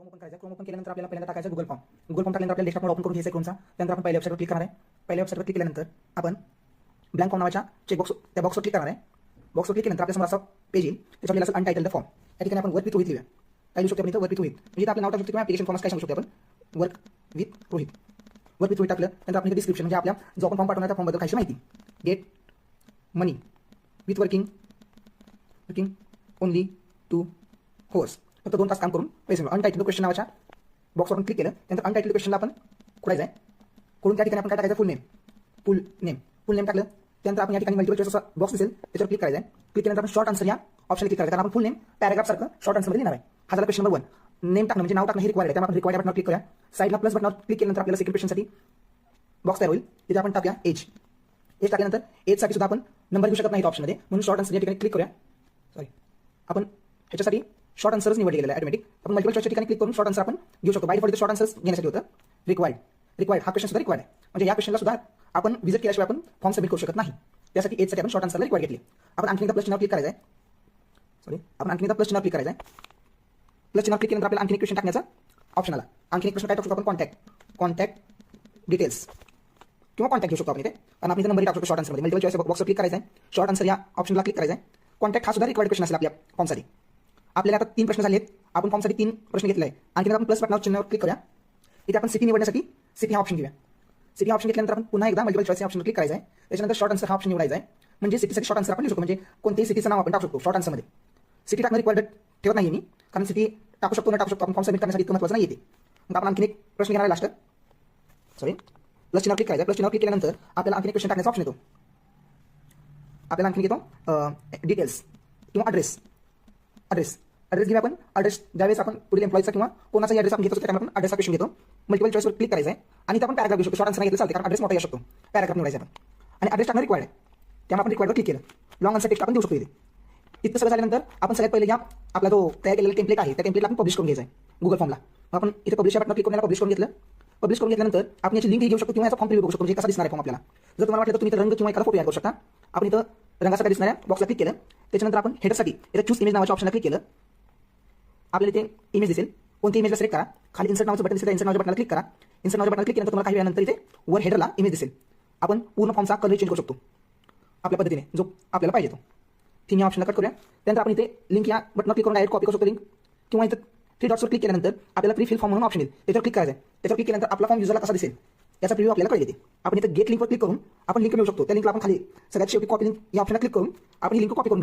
Chrome open करायचा. Chrome open केल्यानंतर आपल्याला पहिल्यांदा टाकायचा गुगल फॉर्म गुगल फॉर्म टाकल्यानंतर आपल्याला डेस्कटॉप ओपन करून घ्यायचा क्रोमचा त्यानंतर आपण पहिल्या वेबसाईटवर क्लिक करणार आहे. पहिल्या वेबसाईटवर क्लिक केल्यानंतर आपण ब्लँक फॉर्म नावाच्या चेकबॉक्स त्या बॉक्सवर क्लिक करणार आहे. बॉक्सवर क्लिक केल्यानंतर आपल्यासमोर असं पेज येईल. त्याच्यावर लिहिलं असेल अनटायटल फॉर्म त्या ठिकाणी आपण वर्क विथ रोहित लिहूया. काय लिहू शकतो आपण इथं? वर्क विथ रोहित म्हणजे आपलं नाव टाकू शकतो किंवा ॲप्लिकेशन फॉर्म काय सांगू शकतो आपण? Work with Rohit work with Rohit टाकलं त्यानंतर आपण डिस्क्रिप्शन म्हणजे आपल्या जो आपण फॉर्म पाठवणार फॉर्मबद्दल काही माहिती. Get money with working working only two hours फक्त दोन तास काम करून पैसे अनटायटल क्वेश्चन नावाच्या बॉक्सवर आपण क्लिक केलं. त्यानंतर अनटायटल क्वेश्चनला आपण खोडायचं आहे करून त्या ठिकाणी आपण काय टाकायचं full name full name full name टाकलं. त्यानंतर आपण या ठिकाणी मल्टिपल चॉईस असा बॉक्स दिसेल. त्याच्यावर क्लिक करायचं आहे क्लिक केल्यानंतर आपण शॉर्ट आन्सर या ऑप्शन क्लिक करायचं कारण आपण फुल नेम पॅराग्राफ सारखं शॉर्ट आन्सरमध्ये देणार आहे. हा झाला क्वेश्चन नंबर वन नेम टाकणं म्हणजे नाव टाकणं हे रिक्वायर्ड आहे. त्यामुळे आपण रिक्वायर्ड बटनावर क्लिक करा साईडला प्लस बटनावर क्लिक केल्यानंतर आपल्याला सेकंड क्वेश्चनसाठी बॉक्स तयार होईल. तिथे आपण टाकूया एज एज टाकल्यानंतर एजसाठी सुद्धा आपण नंबर घेऊ शकत नाही ऑप्शनमध्ये म्हणून शॉर्ट आन्सर या ठिकाणी क्लिक करूया. सॉरी आपण ह्याच्यासाठी शॉर्ट आन्सर्स निवड केलेला आहे ऑटोमॅटिक आपण मल्टिपल चॉईसच्या ठिकाणी क्लिक करून शॉर्ट आन्सर आपण घेऊ शकतो. बाय डिफॉल्ट शॉर्ट आन्सर्स घेण्यासाठी होतं. रिक्वायर्ड रिक्वायर्ड हा क्वेश्चन सुद्धा रिक्वायर्ड आहे. म्हणजे या क्वेश्चनला सुद्धा आपण विजिट केल्याशिवाय आपण फॉर्म सबमिट करू शकत नाही. त्यासाठी एजसाठी आपण शॉर्ट आन्सरला रिक्वायर्ड घेतली. आपण आणखी एकदा प्लस चिन्हावर क्लिक करायचं आहे सॉरी आपण आणखी एकदा प्लस चिन्हावर क्लिक करायचं आहे प्लस चिन्हावर क्लिक केल्यानंतर आपल्याला आणखी एक क्वेश्चन टाकण्याचा ऑप्शन आला. आणखी एक प्रश्न काय टाकू शकतो आपण कॉन्टॅक्ट कॉन्टॅक्ट डिटेल्स किंवा कॉन्टॅक्ट घेऊ शकतो आपण इथे. आणि आपण इथे नंबर टाकू शकतो शॉर्ट आन्सरमध्ये मल्टिपल चॉईस बॉक्सवर क्लिक करायचं आहे शॉर्ट आन्सर या ऑप्शनला क्लिक करायचं आहे कॉन्टॅक्ट हा सुद्धा रिक्वायर्ड क्वेश्चन असेल आपल्या फॉर्मसाठी आपल्याला आता तीन प्रश्न झाले आहेत आपण फॉर्मसाठी तीन प्रश्न घेतले आहे आणखी आपण प्लस बटनावर चिन्हावर क्लिक करूया. इथे आपण सिटी निवडण्यासाठी सिटी हा ऑप्शन घेऊया. सिटी ऑप्शन घेतल्यानंतर आपण पुन्हा एकदा मल्टिपल चॉईस ऑप्शन क्लिक करायचं आहे त्याच्यानंतर शॉर्ट आन्सर हा ऑप्शन निवडायचा आहे म्हणजे सिटीसाठी शॉर्ट आन्सर आपण लिहू शकतो. म्हणजे कोणत्याही सिटीचं नाव आपण टाकू शकतो शॉर्ट आन्सरमध्ये सिटी टाकणं रिक्वायर्ड ठेवत नाही मी. कारण सिटी टाकू शकतो ना टाकू शकतो आपण फॉर्म सबमिट करण्यासाठी इतकं महत्त्वाचं नाही येते मग आपण आणखी एक प्रश्न घेणार लास्ट सॉरी प्लस चिन्हावर क्लिक करायचं प्लस चिन्हावर क्लिक केल्यानंतर आपल्याला आणखी एक क्वेश्चन टाकण्याचा ऑप्शन येतो. आपल्याला आणखी येतो डिटेल्स किंवा ॲड्रेस ॲड्रेस ॲड्रेस घेऊया आपण. ॲड्रेस ज्यावेळेस आपण पुढील एम्प्लॉईचा किंवा कोणाचा ॲड्रेस आपण घेतो त्यामुळे आपण ॲड्रेसचा क्वेश्चन घेतो. मल्टिपल चॉईसवर क्लिक करायचं आहे आणि आपण पॅराग्राफ घेऊ शकतो. शॉर्ट आन्सर घेतलं चालते कारण ॲड्रेस मोठा येऊ शकतो. पॅराग्राफ निवडायचा आपण. आणि ॲड्रेस टाकणं रिक्वायर्ड आहे. त्यामुळे आपण रिक्वायर्ड क्लिक केलं. लॉंग आन्सर टेक्स्ट आपण देऊ शकतो इथे. इतकं सगळं झाल्यानंतर आपण सगळ्यात पहिले या आपला जो तयार केलेला टेम्पलेट आहे त्या टेम्पलेटला आपण पब्लिश करून घ्यायचा आहे गुगल फॉर्मला आपण इथे पब्लिश बटन क्लिक करून पब्लिश करून घेतलं. पब्लिश करून घेतल्यानंतर आपण याची लिंक घेऊ शकतो किंवा याचा फॉर्म बघू शकतो. म्हणजे कसा दिसणार आहे फॉर्म आपल्याला. जर तुम्हाला वाटलं तर तुम्ही रंग किंवा एखादा फोटो ऍड करू शकता आपण इथं रंगासाठी दिसणाऱ्या बॉक्सला क्लिक केलं. त्याच्यानंतर आपण हेडसाठी इथं चूज इमेज नावाच्या ऑप्शनला क्लिक केलं. आपल्याला इथे इमेज दिसेल. कोणती इमेजला सिलेक्ट करा. खाली इन्सर्ट नावाचं बटन दिसेल. इन्सर्ट नावाच्या बटनला क्लिक करा. इन्सर्ट नावाच्या बटनला क्लिक केल्यानंतर तुम्हाला काही वेळानंतर इथे वर हेडरला इमेज दिसेल. आपण पूर्ण फॉर्मचा कलर चेंज करू शकतो. आपल्या पद्धतीने. जो आपल्याला पाहिजे तो. थीम या ऑप्शनला कट करूया. त्यानंतर आपण इथे लिंक या बटनवर क्लिक करून डायरेक्ट कॉपी करू शकतो लिंक किंवा इथं थ्री डॉट्सवर क्लिक केल्यानंतर आपल्याला प्री फिल फॉर्म म्हणून ऑप्शन येईल. त्याच्यावर क्लिक करायचं त्याच्यावर क्लिक केल्यानंतर आपला फॉर्म युजरला कसा दिसेल? याचा प्रिव्ह्यू आपल्याला कळेल येते आपण इथं गेट लिंकवर क्लिक करून आपण लिंक मिळू शकतो. त्या लिंकला आपण खाली सगळ्यात शेवटी कॉपी लिंक या ऑप्शनला क्लिक करून आपण लिंक कॉपी करून